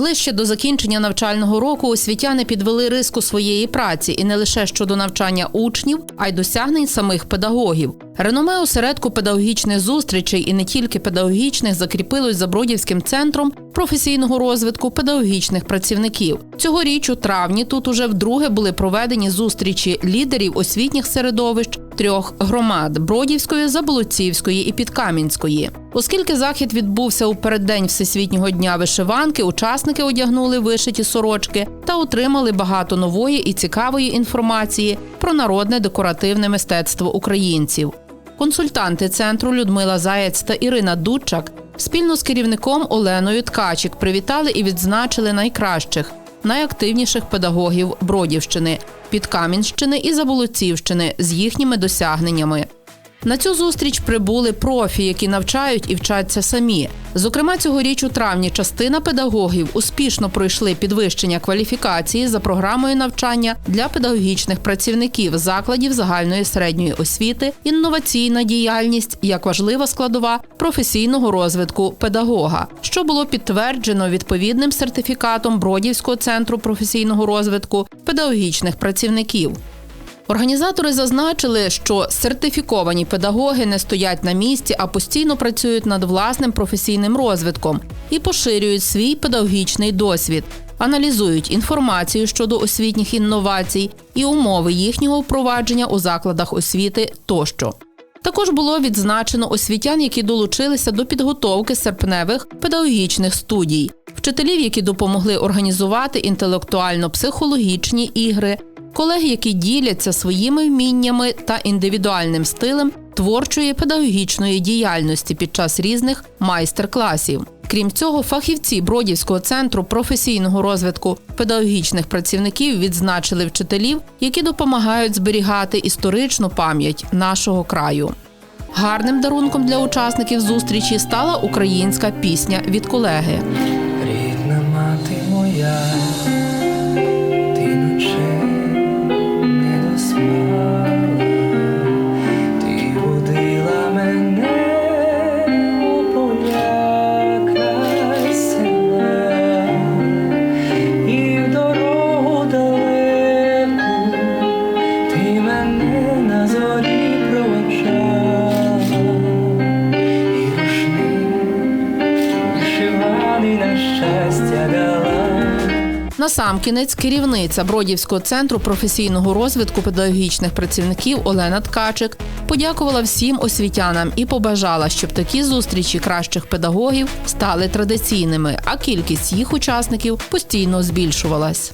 Ближче до закінчення навчального року освітяни підвели риску своєї праці і не лише щодо навчання учнів, а й досягнень самих педагогів. Реноме осередку педагогічних зустрічей і не тільки педагогічних закріпилось за Бродівським центром професійного розвитку педагогічних працівників. Цьогоріч у травні тут уже вдруге були проведені зустрічі лідерів освітніх середовищ трьох громад Бродівської, Заболоцівської і Підкам'янської. Оскільки захід відбувся у переддень Всесвітнього дня вишиванки, учасники одягнули вишиті сорочки та отримали багато нової і цікавої інформації про народне декоративне мистецтво українців. Консультанти центру Людмила Заєць та Ірина Дудчак спільно з керівником Оленою Ткачик привітали і відзначили найкращих, найактивніших педагогів Бродівщини, Підкам'янщини і Заболоцівщини з їхніми досягненнями. На цю зустріч прибули профі, які навчають і вчаться самі. Зокрема, цьогоріч у травні частина педагогів успішно пройшли підвищення кваліфікації за програмою навчання для педагогічних працівників закладів загальної середньої освіти, інноваційна діяльність як важлива складова професійного розвитку педагога, що було підтверджено відповідним сертифікатом Бродівського центру професійного розвитку педагогічних працівників. Організатори зазначили, що сертифіковані педагоги не стоять на місці, а постійно працюють над власним професійним розвитком і поширюють свій педагогічний досвід, аналізують інформацію щодо освітніх інновацій і умови їхнього впровадження у закладах освіти тощо. Також було відзначено освітян, які долучилися до підготовки серпневих педагогічних студій, вчителів, які допомогли організувати інтелектуально-психологічні ігри, колеги, які діляться своїми вміннями та індивідуальним стилем творчої педагогічної діяльності під час різних майстер-класів. Крім цього, фахівці Бродівського центру професійного розвитку педагогічних працівників відзначили вчителів, які допомагають зберігати історичну пам'ять нашого краю. Гарним дарунком для учасників зустрічі стала українська пісня від колеги. Рідна мати моя, щастя дала. Насамкінець керівниця Бродівського центру професійного розвитку педагогічних працівників Олена Ткачик подякувала всім освітянам і побажала, щоб такі зустрічі кращих педагогів стали традиційними, а кількість їх учасників постійно збільшувалась.